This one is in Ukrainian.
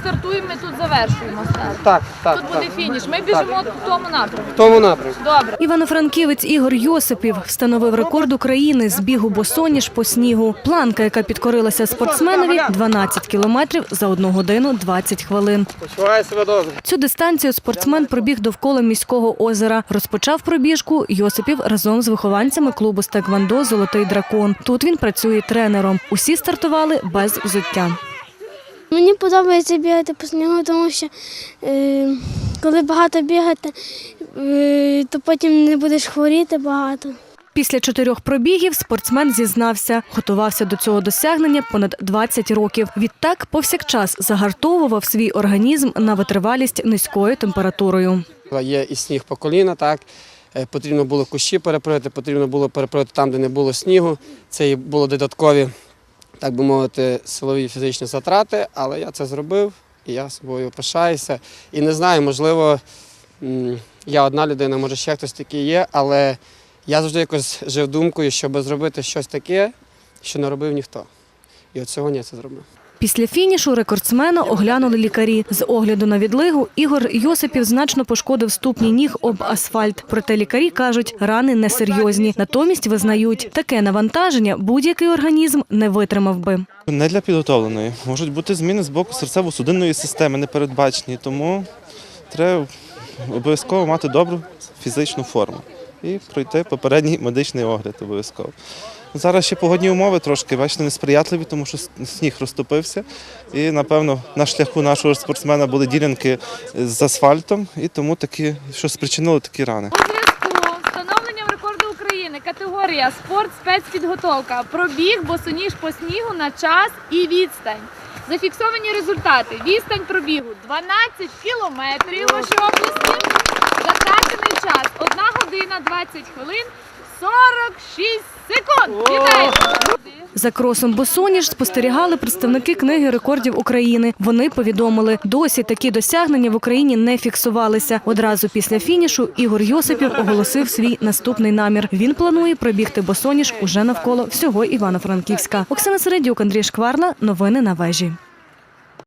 стартуємо, ми тут завершуємо старт. Так, так. Тут буде так. фініш. Ми біжимо в тому напрямку. В тому напрямку. Добре. Івано-Франківець Ігор Йосипів встановив рекорд України з бігу босоніж по снігу. Планка, яка підкорилася спортсменові, 12 кілометрів за 1 годину 20 хвилин. Почуваю себе добре. Цю дистанцію спортсмен пробіг довкола міського озера. Розпочав пробіжку Йосипів разом з вихованцями клубу Стеквандо Золотий дракон. Тут він працює тренером. Усі стартували без взуття. Мені подобається бігати по снігу, тому що е, коли багато бігати, е, то потім не будеш хворіти багато. Після чотирьох пробігів спортсмен зізнався, готувався до цього досягнення понад 20 років. Відтак повсякчас загартовував свій організм на витривалість низькою температурою. Є і сніг по коліна, так. Е, Потрібно було кущі перепроти, потрібно було перепроти там, де не було снігу. Це і були додаткові, так би мовити, силові фізичні затрати, але я це зробив і я собою пишаюся. І не знаю, можливо, я одна людина, може ще хтось такий є, але я завжди якось жив думкою, щоб зробити щось таке, що не робив ніхто. І от сьогодні я це зробив. Після фінішу рекордсмена оглянули лікарі. З огляду на відлигу Ігор Йосипів значно пошкодив ступні ніг об асфальт. Проте лікарі кажуть, рани несерйозні. Натомість визнають, таке навантаження будь-який організм не витримав би. Не для підготовленої. Можуть бути зміни з боку серцево-судинної системи непередбачені, тому треба обов'язково мати добру фізичну форму і пройти попередній медичний огляд обов'язково. Зараз ще погодні умови трошки, бачите, несприятливі, тому що сніг розтопився. І, напевно, на шляху нашого спортсмена були ділянки з асфальтом, і тому такі, що спричинило такі рани. У зв'язку з встановленням рекорду України категорія спорт спецпідготовка. Пробіг босоніж по снігу на час і відстань. Зафіксовані результати. Відстань пробігу 12 кілометрів в вашій області. Затрачений час 1 година 20 хвилин 46 секунд. Вітаю! За кросом босоніж спостерігали представники книги рекордів України. Вони повідомили, досі такі досягнення в Україні не фіксувалися. Одразу після фінішу Ігор Йосипів оголосив свій наступний намір. Він планує пробігти босоніж уже навколо всього Івано-Франківська. Оксана Середюк, Андрій Шкварла. Новини на вежі.